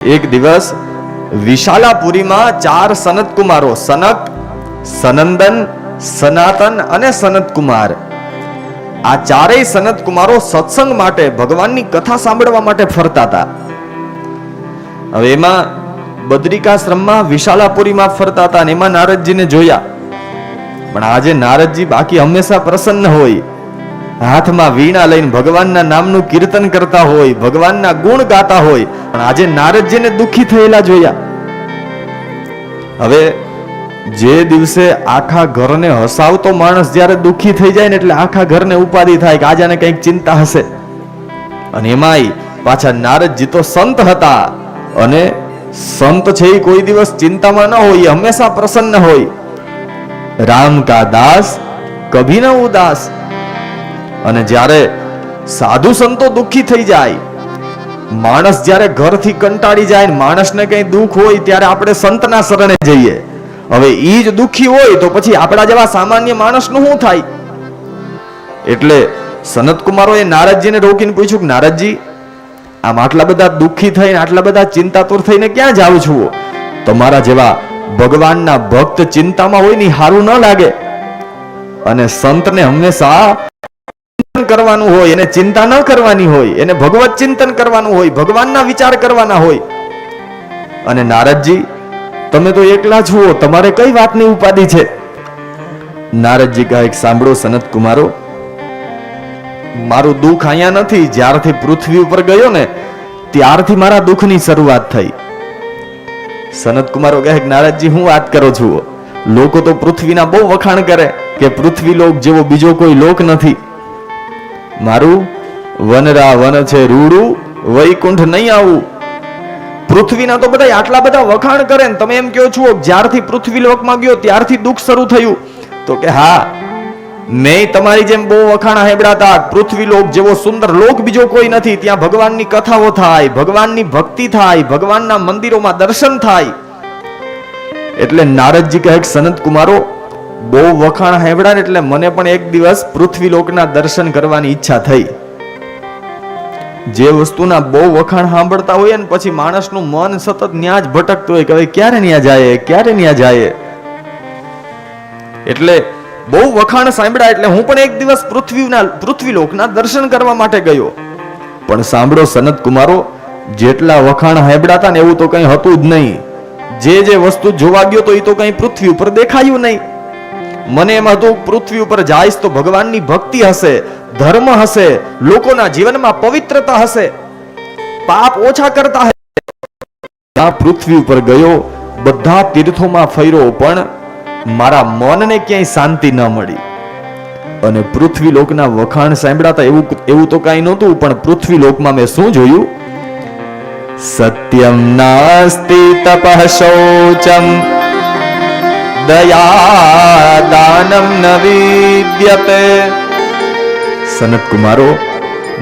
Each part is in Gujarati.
એક દિવસ વિશાલાપુરીમાં ચાર સનત કુમારો સનક, સનંદન, સનાતન અને સનત કુમાર આ ચારેય સનત કુમારો સત્સંગ માટે, ભગવાનની કથા સાંભળવા માટે ફરતા હતા. હવે એમાં બદ્રિકાશ્રમમાં વિશાલાપુરીમાં ફરતા હતા અને એમાં નારદજીને જોયા. પણ આજે નારદજી બાકી હંમેશા પ્રસન્ન હોય. હાથમાં વીણા લઈને ભગવાનના નામનું કીર્તન કરતા હોય, ભગવાનના ગુણ ગાતા હોય, પણ આજે નારદજીને દુઃખી થયેલા જોયા. હવે જે દિવસે આખા ઘરને હસાવતો માણસ જ્યારે દુઃખી થઈ જાય ને એટલે આખા ઘરને ઉપાધિ થાય કે આજે આને કંઈક ચિંતા હશે. અને એમાંય પાછા નારદજી તો સંત હતા અને સંત છે એ કોઈ દિવસ ચિંતામાં ન હોય હંમેશા પ્રસન્ન હોય. રામ કા દાસ, કભી ન ઉદાસ અને જ્યારે સાધુ સંતો દુઃખી થઈ જાય, માણસ જ્યારે ઘરથી કંટાળી જાય માણસને કંઈ દુઃખ હોય ત્યારે આપણે સંતના શરણે જઈએ. હવે એ જ દુઃખી હોય તો પછી આપણા જેવા સામાન્ય માણસનું શું થાય? એટલે સનત કુમારોએ નારદજીને રોકીને પૂછ્યું કે, નારદજી, આમ આટલા બધા દુઃખી થઈને, આટલા બધા ચિંતાતુર થઈને ક્યાં જાવ છું? તમારા જેવા ભગવાનના ભક્ત ચિંતામાં હોય ને સારું ન લાગે. અને સંતને હંમેશા કરવાનું હોય એને ચિંતા ન કરવાની હોય એને ભગવત ચિંતન કરવાનું હોય ભગવાનના વિચાર કરવાના હોય અને નારદજી તમે તો એકલા છો તમારે કઈ વાતની ઉપાધિ છે? નારદજી કહે સાંભળો સનત કુમારો, મારું દુઃખ અહીંયા નથી, જ્યારથી પૃથ્વી ઉપર ગયો ને, ત્યારથી મારા દુઃખની શરૂઆત થઈ. સનત કુમારો કહે નારદજી હું વાત કરો છું. લોકો તો પૃથ્વીના બહુ વખાણ કરે કે પૃથ્વી લોક જેવો બીજો કોઈ લોક નથી. મારું વનરા વન છે, રૂડું વૈકુંઠ નહીં આવું. પૃથ્વીના તો બધા આટલા બધા વખાણ કરે ને તમે એમ કહો છો, જ્યારથી પૃથ્વી લોકમાં ગયો ત્યારથી દુઃખ શરૂ થયું. તો કે હા, મેં તમારી જેમ બહુ વખાણ હેબડાતા, પૃથ્વી લોક જેવો સુંદર લોક બીજો કોઈ નથી. ત્યાં ભગવાનની કથાઓ થાય, ભગવાનની ભક્તિ થાય, ભગવાનના મંદિરોમાં દર્શન થાય. એટલે નારદજી કહે સનત કુમારો બહુ વખાણ હેવડા એટલે મને પણ એક દિવસ પૃથ્વી લોકના દર્શન કરવાની ઈચ્છા થઈ. જે વસ્તુના બહુ વખાણ સાંભળતા હોય ને પછી માણસનું મન સતત ન્યા ભટકતું હોય કે હવે ક્યારે ન્યા જાય, ક્યારે ન્યા જાય? એટલે બહુ વખાણ સાંભળ્યા એટલે હું પણ એક દિવસ પૃથ્વીના પૃથ્વી લોકના દર્શન કરવા માટે ગયો. પણ સાંભળો સનત કુમારો, જેટલા વખાણ સાંભળ્યા ને એવું તો કંઈ હતું જ નહીં. જે જે વસ્તુ જોવા ગયો તો એ તો કંઈ પૃથ્વી ઉપર દેખાયું નહીં. મને એમ હતું, પૃથ્વી ઉપર જાઈશ તો ભગવાનની ભક્તિ હશે, ધર્મ હશે, લોકોના જીવનમાં પવિત્રતા હશે, પાપ ઓછા કરતા હશે. પૃથ્વી ઉપર ગયો, બધા તીર્થોમાં ફર્યો, પણ મારા મનને ક્યાંય શાંતિ ન મળી. અને પૃથ્વી લોકના વખાણ સાંભળાતા એવું એવું તો કાંઈ નહોતું, પણ પૃથ્વી લોકમાં મેં શું જોયું? સત્યમ નાસ્તિ તપઃ શૌચમ દયા ન વિદ્યતે સનત કુમારો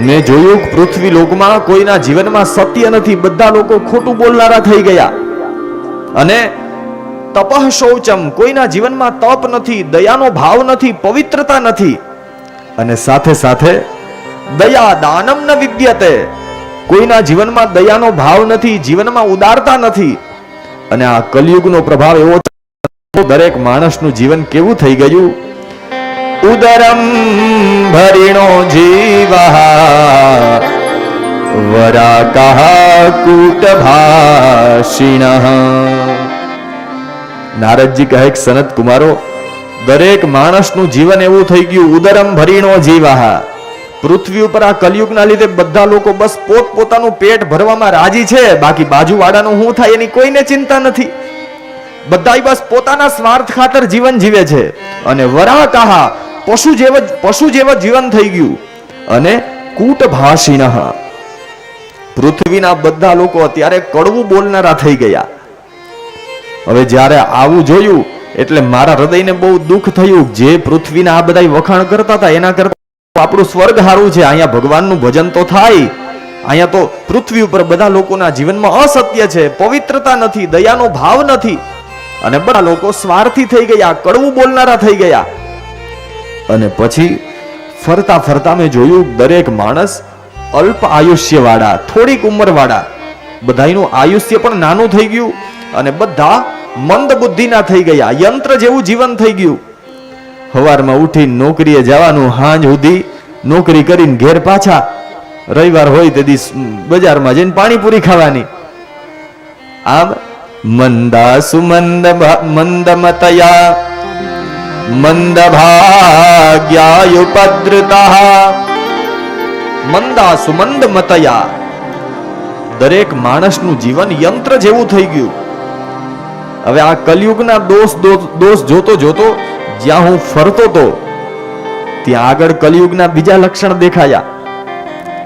મેં જોયું પૃથ્વી લોકમાં કોઈના જીવનમાં સત્ય નથી, બધા લોકો ખોટું બોલનારા થઈ ગયા. અને તપઃ શૌચમ કોઈના જીવનમાં તપ નથી, દયાનો ભાવ નથી, પવિત્રતા નથી. અને સાથે સાથે દયા દાનમ ન વિદ્યતે. કોઈના જીવનમાં દયાનો ભાવ નથી, જીવનમાં ઉદારતા નથી. અને આ કલયુગનો પ્રભાવ એવો દરેક માણસનું જીવન કેવું થઈ ગયું? ઉદરમ ભરીણો જીવા વરાકઃ કૂટભાષિણઃ. નારદજી કહે સનત કુમારો દરેક માણસનું જીવન એવું થઈ ગયું, ઉદરમ ભરીણો જીવા પૃથ્વી ઉપર આ કલયુગના લીધે બધા લોકો બસ પોત પોતાનું પેટ ભરવામાં રાજી છે. બાકી બાજુવાળાનું શું થાય એની કોઈને ચિંતા નથી. બધા બસ પોતાના સ્વાર્થ ખાતર જીવન જીવે છે. અને વરાહ કહા પશુ જેવ પશુ જેવ જીવન થઈ ગયું. અને કૂટ ભાષિણ પૃથ્વીના બધા લોકો અત્યારે કડવું બોલનારા થઈ ગયા. હવે જ્યારે આવું જોયું, એટલે મારા હૃદયને બહુ દુઃખ થયું જે પૃથ્વીના આ બધા વખાણ કરતા હતા, એના કરતા આપણું સ્વર્ગ હારું છે. અહીંયા ભગવાનનું ભજન તો થાય. અહીંયા તો પૃથ્વી ઉપર બધા લોકોના જીવનમાં અસત્ય છે. પવિત્રતા નથી, દયાનો ભાવ નથી. અને બધા લોકો સ્વાર્થી થઈ ગયા, કડવું બોલનારા થઈ ગયા. અને પછી ફરતા ફરતા મેં જોયું, દરેક માણસ અલ્પ આયુષ્ય વાળા થોડીક ઉંમર વાળા બધાનું આયુષ્ય પણ નાનું થઈ ગયું અને બધા મંદ બુદ્ધિના થઈ ગયા, યંત્ર જેવું જીવન થઈ ગયું. સવારમાં ઉઠી નોકરીએ જવાનું, હાંજ સુધી નોકરી કરીને ઘેર પાછા, રવિવાર હોય તે દિવસ બજારમાં જઈને પાણીપુરી ખાવાની. આમ મંદા સુમંદ મંદ મંદમતયા મંદ ભાગ્યાયુપદ્રતા મંદા સુમંદ મતયા દરેક માણસનું જીવન યંત્ર જેવું થઈ ગયું હવે આ કલયુગના દોષ- દોષ જોતો જોતો જ્યાં હું ફરતો તો ત્યાં આગળ કલયુગના બીજા લક્ષણ દેખાયા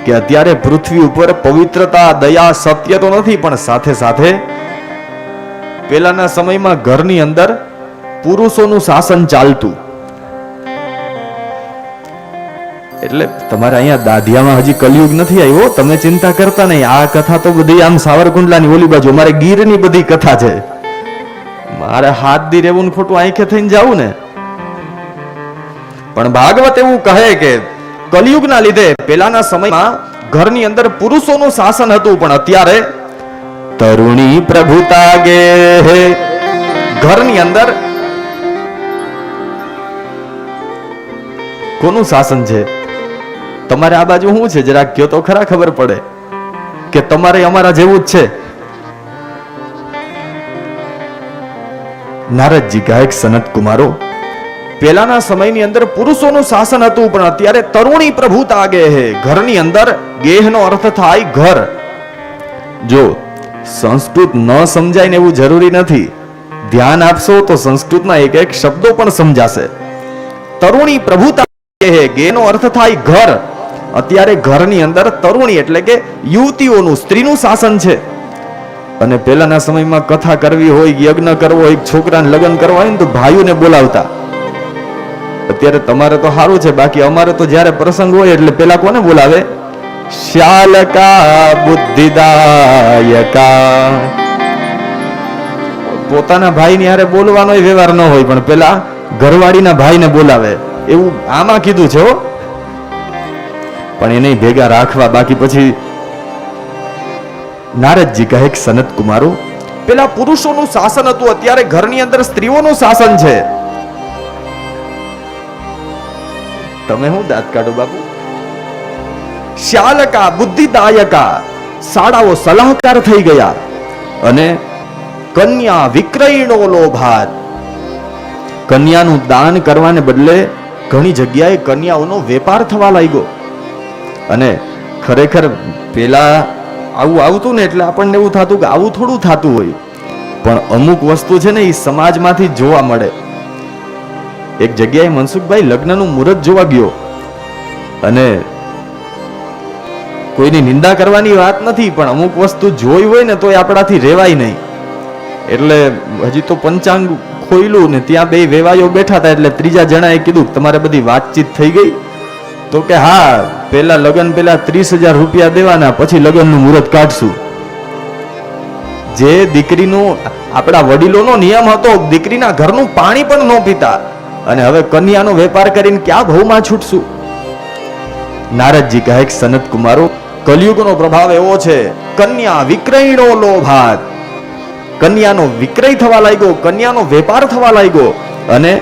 કે અત્યારે પૃથ્વી ઉપર પવિત્રતા દયા સત્ય તો નથી પણ સાથે સાથે પેલાના સમયમાં ઘરની અંદર પુરુષોનું શાસન ચાલતું. એટલે તમારે અહીંયા દાઢિયામાં હજી કલયુગ નથી આવ્યો તમે ચિંતા કરતા નહીં. આ કથા તો બધી આમ સાવરકુંડલાની ઓલી બાજુ, અમારે ગીરની બધી કથા છે. મારે હાથ દી રહેવું ને ખોટું આંખે થઈને જાવું ને. પણ ભાગવત એવું કહે કે કલયુગના લીધે પેલાના સમયમાં ઘરની અંદર પુરુષોનું શાસન હતું, પણ અત્યારે તરુણી પ્રભુતા ગે ઘરની અંદર કોનું શાસન છે? તમારે આ બાજુ શું છે? જરાક કયો તો ખરા ખબર પડે કે તમારે અમારા જેવું જ છે. નારદજી ગાયક સનત કુમારો, પહેલાના સમયની અંદર પુરુષોનું શાસન હતું, પણ અત્યારે તરુણી પ્રભુતા આગે હે. ઘરની અંદર ગેહનો અર્થ થાય ઘર. જો સંસ્કૃત ન સમજાય ને એવું જરૂરી નથી. ધ્યાન આપશો તો સંસ્કૃતના એક એક શબ્દો પણ સમજાશે. તરુણી પ્રભુતા કહે ગેનો અર્થ થાય ઘર. અત્યારે ઘરની અંદર તરુણી એટલે કે યુવતીઓનું, સ્ત્રીનું શાસન છે. અને પહેલાના સમયમાં કથા કરવી હોય, યજ્ઞ કરવો હોય, છોકરાને લગ્ન કરવા હોય ને તો ભાઈઓને બોલાવતા. અત્યારે તમારે તો સારું છે, બાકી અમારે તો જ્યારે પ્રસંગ હોય એટલે પેલા કોને બોલાવે? શાલકા બુદ્ધિદાયકા પોતાના ભાઈની હારે બોલવાનો વ્યવહાર ન હોય, પણ પેલા ઘરવાળીના ભાઈને બોલાવે. એવું આમાં કીધું છે પણ એને ભેગા રાખવા બાકી પછી નારદજી કહે કે, સનત કુમારો, પેલા પુરુષોનું શાસન હતું, અત્યારે ઘરની અંદર સ્ત્રીઓનું શાસન છે. તમે હું દાંત કાઢો બાપુ? શાલકા બુદ્ધિદાયકા શાળાઓ સલાહકાર થઈ ગયા અને કન્યા વિક્રયણો લોભાત કન્યાનું દાન કરવાને બદલે ઘણી જગ્યાએ કન્યાઓનો વેપાર થવા લાગ્યો. અને ખરેખર પેલા આવું આવતું ને એટલે આપણને એવું થતું કે આવું થોડું થતું હોય. પણ અમુક વસ્તુ છે ને એ સમાજમાંથી જોવા મળે. એક જગ્યાએ મનસુખભાઈ લગ્નનું મુહૂર્ત જોવા ગયો. અને કોઈની નિંદા કરવાની વાત નથી, પણ અમુક વસ્તુ જોઈ હોય ને તો એ આપણાથી રેવાય નહીં. એટલે હજી તો પંચાંગ ખોઈલું ને ત્યાં બે વેવાયો બેઠા હતા એટલે ત્રીજા જણાએ કીધું તમારે બધી વાતચીત થઈ ગઈ? તો કે હા, પેલા લગ્ન પેલા ત્રીસ હજાર રૂપિયા દેવાના, પછી લગ્નનું મુહૂર્ત કાઢશું. જે દીકરીનું આપણા વડીલોનો નિયમ હતો, દીકરીના ઘરનું પાણી પણ ન પીતા. અને હવે કન્યાનો વેપાર કરીને ક્યાં ભાવમાં છૂટશું? નારદજી કહે સનત કુમારો કલયુગનો પ્રભાવ એવો છે, કન્યા વિક્રયણો લોભાત. કન્યાનો વિક્રય થવા લાગ્યો, કન્યાનો વેપાર થવા લાગ્યો અને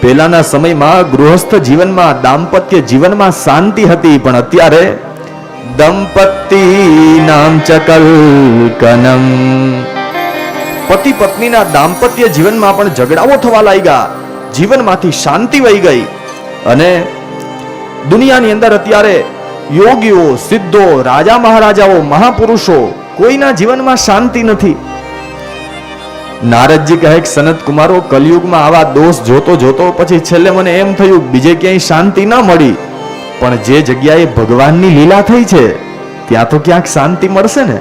પહેલાના સમયમાં ગૃહસ્થ જીવનમાં, દાંપત્ય જીવનમાં શાંતિ હતી, પણ અત્યારે દંપતિ નામ ચકલકનમ પતિ પત્નીના દાંપત્ય જીવનમાં પણ ઝઘડાઓ થવા લાગ્યા, જીવનમાંથી શાંતિ વહી ગઈ અને દુનિયાની અંદર અત્યારે યોગીઓ, સિદ્ધો, રાજા મહારાજાઓ, મહાપુરુષો કોઈના જીવનમાં શાંતિ નથી. નારદજી કહે સનત કુમારો, કલયુગમાં આવા દોષ જોતો જોતો પછી છેલ્લે મને એમ થયું, બીજે ક્યાંય શાંતિ ન મળી. પણ જે જગ્યાએ ભગવાનની લીલા થઈ છે, ત્યાં તો ક્યાંક શાંતિ મળશે ને?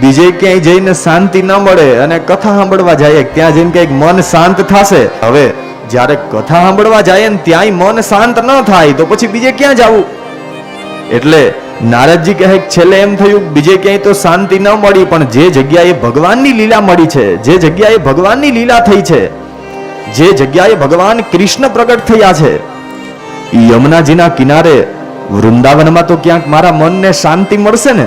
બીજે ક્યાંય જઈને શાંતિ ન મળે અને કથા સાંભળવા જાય, ત્યાં જઈને કંઈક મન શાંત થશે. હવે જ્યારે કથા સાંભળવા જાય ને ત્યાંય મન શાંત ન થાય, તો પછી બીજે ક્યાં જવું? એટલે નારદજી કહે, છેલ્લે એમ થયું, બીજે ક્યાંય તો શાંતિ ન મળી, પણ જે જગ્યાએ ભગવાનની લીલા મળી છે, જે જગ્યાએ ભગવાનની લીલા થઈ છે, જે જગ્યાએ ભગવાન કૃષ્ણ પ્રગટ થયા છે યમુનાજીના કિનારે વૃંદાવનમાં તો ક્યાંક મારા મનને શાંતિ મળશે ને?